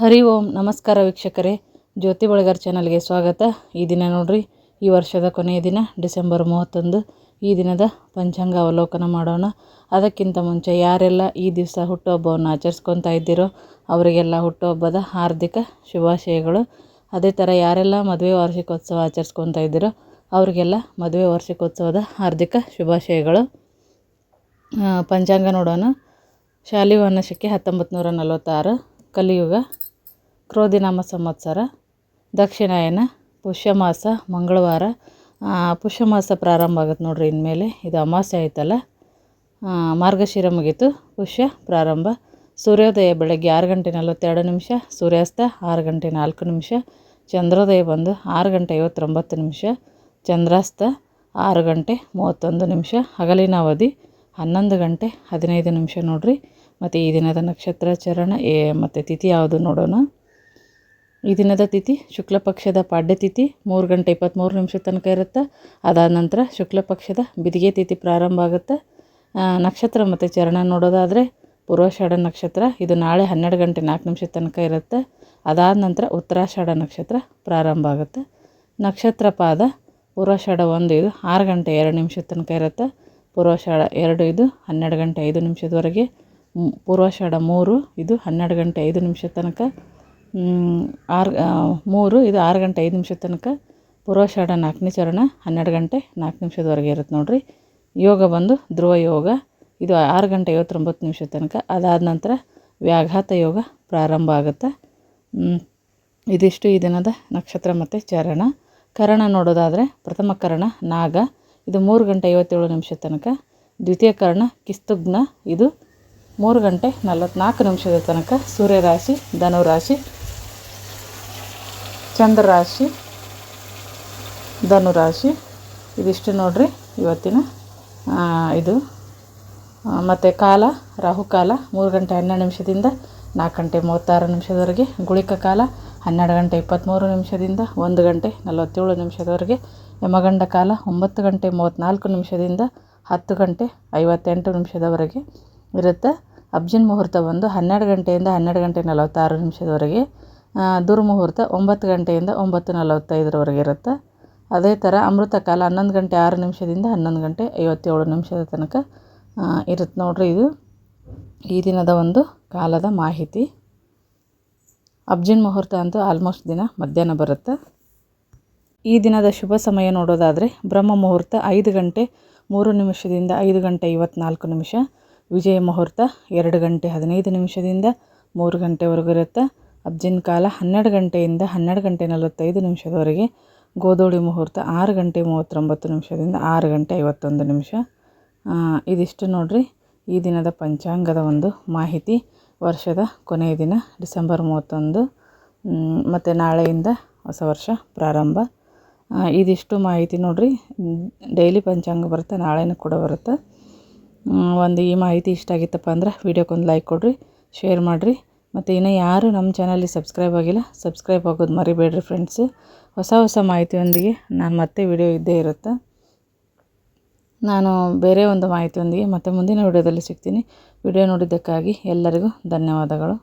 ಹರಿ ಓಂ, ನಮಸ್ಕಾರ ವೀಕ್ಷಕರೇ. ಜ್ಯೋತಿ ಬಳಗರ್ ಚಾನಲ್ಗೆ ಸ್ವಾಗತ. ಈ ದಿನ ನೋಡ್ರಿ, ಈ ವರ್ಷದ ಕೊನೆಯ ದಿನ, ಡಿಸೆಂಬರ್ ಮೂವತ್ತೊಂದು. ಈ ದಿನದ ಪಂಚಾಂಗ ಅವಲೋಕನ ಮಾಡೋಣ. ಅದಕ್ಕಿಂತ ಮುಂಚೆ ಯಾರೆಲ್ಲ ಈ ದಿವಸ ಹುಟ್ಟುಹಬ್ಬವನ್ನು ಆಚರಿಸ್ಕೊತಾ ಇದ್ದೀರೋ, ಅವರಿಗೆಲ್ಲ ಹುಟ್ಟುಹಬ್ಬದ ಹಾರ್ದಿಕ ಶುಭಾಶಯಗಳು. ಅದೇ ಥರ ಯಾರೆಲ್ಲ ಮದುವೆ ವಾರ್ಷಿಕೋತ್ಸವ ಆಚರಿಸ್ಕೊತಾ ಇದ್ದೀರೋ, ಅವರಿಗೆಲ್ಲ ಮದುವೆ ವಾರ್ಷಿಕೋತ್ಸವದ ಹಾರ್ದಿಕ ಶುಭಾಶಯಗಳು. ಪಂಚಾಂಗ ನೋಡೋಣ. ಶಾಲಿವಾಹನ ಶಕೆ ಹತ್ತೊಂಬತ್ತು ನೂರ ನಲವತ್ತಾರು, ಕಲಿಯುಗ ಕ್ರೋಧಿನಾಮ ಸಂವತ್ಸರ, ದಕ್ಷಿಣಾಯನ, ಪುಷ್ಯಮಾಸ, ಮಂಗಳವಾರ. ಪುಷ್ಯಮಾಸ ಪ್ರಾರಂಭ ಆಗುತ್ತೆ ನೋಡ್ರಿ ಇನ್ಮೇಲೆ. ಇದು ಅಮಾವಾಸ್ಯೆ ಆಯ್ತಲ್ಲ. ಮಾರ್ಗಶಿರ ಮುಗೀತು. ಪುಷ್ಯ ಪ್ರಾರಂಭ. ಸೂರ್ಯೋದಯ ಬೆಳಗ್ಗೆ ಆರು ಗಂಟೆ ನಲವತ್ತೆರಡು ನಿಮಿಷ, ಸೂರ್ಯಾಸ್ತ ಆರು ಗಂಟೆ ನಾಲ್ಕು ನಿಮಿಷ, ಚಂದ್ರೋದಯ ಬಂದು ಆರು ಗಂಟೆ ಐವತ್ತೊಂಬತ್ತು ನಿಮಿಷ, ಚಂದ್ರಾಸ್ತ ಆರು ಗಂಟೆ ಮೂವತ್ತೊಂದು ನಿಮಿಷ ಹಗಲಿನ ಅವಧಿ ಹನ್ನೊಂದು ಗಂಟೆ ಹದಿನೈದು ನಿಮಿಷ ನೋಡಿರಿ. ಮತ್ತು ಈ ದಿನದ ನಕ್ಷತ್ರ ಚರಣ, ಏ, ಮತ್ತು ತಿಥಿ ಯಾವುದು ನೋಡೋಣ. ಈ ದಿನದ ತಿಥಿ ಶುಕ್ಲ ಪಕ್ಷದ ಪಾಡ್ಯ ಮೂರು ಗಂಟೆ ಇಪ್ಪತ್ತ್ಮೂರು ನಿಮಿಷ ತನಕ ಇರುತ್ತೆ. ಅದಾದ ನಂತರ ಶುಕ್ಲ ಪಕ್ಷದ ಬಿದಿಗೆ ತಿಥಿ ಪ್ರಾರಂಭ ಆಗುತ್ತೆ. ನಕ್ಷತ್ರ ಮತ್ತು ಚರಣ ನೋಡೋದಾದರೆ ಪೂರ್ವಾಷಾಢ ನಕ್ಷತ್ರ, ಇದು ನಾಳೆ ಹನ್ನೆರಡು ಗಂಟೆ ನಾಲ್ಕು ನಿಮಿಷದ ತನಕ ಇರುತ್ತೆ. ಅದಾದ ನಂತರ ಉತ್ತರಾಷಾಢ ನಕ್ಷತ್ರ ಪ್ರಾರಂಭ ಆಗುತ್ತೆ. ನಕ್ಷತ್ರ ಪಾದ ಪೂರ್ವಾಷಾಢ ಒಂದು, ಇದು ಆರು ಗಂಟೆ ಎರಡು ನಿಮಿಷದ ತನಕ ಇರುತ್ತೆ. ಪೂರ್ವಾಷಾಢ ಎರಡು, ಇದು ಹನ್ನೆರಡು ಗಂಟೆ ಐದು ನಿಮಿಷದವರೆಗೆ. ಪೂರ್ವಾಷಾಢ ಮೂರು, ಇದು ಹನ್ನೆರಡು ಗಂಟೆ ಐದು ನಿಮಿಷ ತನಕ. ಆರು ಮೂರು, ಇದು ಆರು ಗಂಟೆ ಐದು ನಿಮಿಷದ ತನಕ ಪೂರ್ವಾಷಾಢ ನಾಲ್ಕನೇ ಚರಣ ಹನ್ನೆರಡು ಗಂಟೆ ನಾಲ್ಕು ನಿಮಿಷದವರೆಗೆ ಇರುತ್ತೆ ನೋಡಿರಿ. ಯೋಗ ಬಂದು ಧ್ರುವ ಯೋಗ, ಇದು ಆರು ಗಂಟೆ ಐವತ್ತೊಂಬತ್ತು ನಿಮಿಷದ ತನಕ. ಅದಾದ ನಂತರ ವ್ಯಾಘಾತ ಯೋಗ ಪ್ರಾರಂಭ ಆಗುತ್ತೆ. ಇದಿಷ್ಟು ಈ ದಿನದ ನಕ್ಷತ್ರ ಮತ್ತು ಚರಣ. ಕರಣ ನೋಡೋದಾದರೆ ಪ್ರಥಮ ಕರಣ ನಾಗ, ಇದು ಮೂರು ಗಂಟೆ ಐವತ್ತೇಳು ನಿಮಿಷ ತನಕ. ದ್ವಿತೀಯ ಕರ್ಣ ಕಿಸ್ತುಗ್ನ, ಇದು ಮೂರು ಗಂಟೆ ನಲವತ್ತ್ನಾಲ್ಕು ನಿಮಿಷದ ತನಕ. ಸೂರ್ಯರಾಶಿ, ಧನುರಾಶಿ ಚಂದ್ರರಾಶಿ, ಧನುರಾಶಿ, ಇದಿಷ್ಟು ನೋಡ್ರಿ ಇವತ್ತಿನ ಇದು. ಮತ್ತು ಕಾಲ ರಾಹುಕಾಲ ಮೂರು ಗಂಟೆ ಹನ್ನೆರಡು ನಿಮಿಷದಿಂದ ನಾಲ್ಕು ಗಂಟೆ ಮೂವತ್ತಾರು ನಿಮಿಷದವರೆಗೆ, ಗುಳಿಕ ಕಾಲ, ಹನ್ನೆರಡು ಗಂಟೆ ಇಪ್ಪತ್ತ್ಮೂರು ನಿಮಿಷದಿಂದ ಒಂದು ಗಂಟೆ ನಲವತ್ತೇಳು ನಿಮಿಷದವರೆಗೆ, ಯಮಗಂಡ ಕಾಲ, ಒಂಬತ್ತು ಗಂಟೆ ಮೂವತ್ತ್ನಾಲ್ಕು ನಿಮಿಷದಿಂದ ಹತ್ತು ಗಂಟೆ ಐವತ್ತೆಂಟು ನಿಮಿಷದವರೆಗೆ ಇರುತ್ತೆ. ಅಬ್ಜಿನ್ ಮುಹೂರ್ತ ಬಂದು ಹನ್ನೆರಡು ಗಂಟೆಯಿಂದ ಹನ್ನೆರಡು ಗಂಟೆ ನಲವತ್ತಾರು ನಿಮಿಷದವರೆಗೆ ದುರ್ಮುಹೂರ್ತ ಒಂಬತ್ತು ಗಂಟೆಯಿಂದ ಒಂಬತ್ತು ನಲವತ್ತೈದರವರೆಗೆ ಇರುತ್ತೆ. ಅದೇ ಥರ ಅಮೃತ ಕಾಲ ಹನ್ನೊಂದು ಗಂಟೆ ಆರು ನಿಮಿಷದಿಂದ ಹನ್ನೊಂದು ಗಂಟೆ ಐವತ್ತೇಳು ನಿಮಿಷದ ತನಕ ಇರುತ್ತೆ ನೋಡಿರಿ ಇದು. ಈ ದಿನದ ಒಂದು ಕಾಲದ ಮಾಹಿತಿ. ಅಬ್ಜಿನ್ ಮುಹೂರ್ತ ಅಂತೂ ಆಲ್ಮೋಸ್ಟ್ ದಿನ ಮಧ್ಯಾಹ್ನ ಬರುತ್ತೆ. ಈ ದಿನದ ಶುಭ ಸಮಯ ನೋಡೋದಾದರೆ ಬ್ರಹ್ಮ ಮುಹೂರ್ತ ಐದು ಗಂಟೆ ಮೂರು ನಿಮಿಷದಿಂದ ಐದು ಗಂಟೆ ಐವತ್ನಾಲ್ಕು ನಿಮಿಷ, ವಿಜಯ ಮುಹೂರ್ತ ಎರಡು ಗಂಟೆ ಹದಿನೈದು ನಿಮಿಷದಿಂದ ಮೂರು ಗಂಟೆವರೆಗೂ ಇರುತ್ತೆ. ಅಬ್ಜಿನ್ ಕಾಲ ಹನ್ನೆರಡು ಗಂಟೆಯಿಂದ ಹನ್ನೆರಡು ಗಂಟೆ ನಲವತ್ತೈದು ನಿಮಿಷದವರೆಗೆ ಗೋಧೂಳಿ ಮುಹೂರ್ತ ಆರು ಗಂಟೆ ಮೂವತ್ತೊಂಬತ್ತು ನಿಮಿಷದಿಂದ ಆರು ಗಂಟೆ ಐವತ್ತೊಂದು ನಿಮಿಷ. ಇದಿಷ್ಟು ನೋಡಿರಿ. ಈ ದಿನದ ಪಂಚಾಂಗದ ಒಂದು ಮಾಹಿತಿ. ವರ್ಷದ ಕೊನೆಯ ದಿನ, ಡಿಸೆಂಬರ್ ಮೂವತ್ತೊಂದು. ಮತ್ತು ನಾಳೆಯಿಂದ ಹೊಸ ವರ್ಷ ಪ್ರಾರಂಭ. ಇದಿಷ್ಟು ಮಾಹಿತಿ ನೋಡಿರಿ. ಡೈಲಿ ಪಂಚಾಂಗ ಬರುತ್ತೆ, ನಾಳೆನೂ ಕೂಡ ಬರುತ್ತೆ. ಒಂದು ಈ ಮಾಹಿತಿ ಇಷ್ಟ ಆಗಿತ್ತಪ್ಪ ಅಂದ್ರೆ ವಿಡಿಯೋಕ್ಕೊಂದು ಲೈಕ್ ಕೊಡಿರಿ, ಶೇರ್ ಮಾಡಿರಿ. ಮತ್ತು ಇನ್ನೂ ಯಾರು ನಮ್ಮ ಚಾನಲಿಗೆ ಸಬ್ಸ್ಕ್ರೈಬ್ ಆಗಿಲ್ಲ ಸಬ್ಸ್ಕ್ರೈಬ್ ಆಗೋದು ಮರಿಬೇಡ್ರಿ ಫ್ರೆಂಡ್ಸು ಹೊಸ ಹೊಸ ಮಾಹಿತಿಯೊಂದಿಗೆ ನಾನು ಮತ್ತೆ ವಿಡಿಯೋ ಇದ್ದೇ ಇರುತ್ತೆ? ನಾನು ಬೇರೆ ಒಂದು ಮಾಹಿತಿಯೊಂದಿಗೆ ಮತ್ತೆ ಮುಂದಿನ ವಿಡಿಯೋದಲ್ಲಿ ಸಿಗ್ತೀನಿ. ವಿಡಿಯೋ ನೋಡಿದ್ದಕ್ಕಾಗಿ ಎಲ್ಲರಿಗೂ ಧನ್ಯವಾದಗಳು.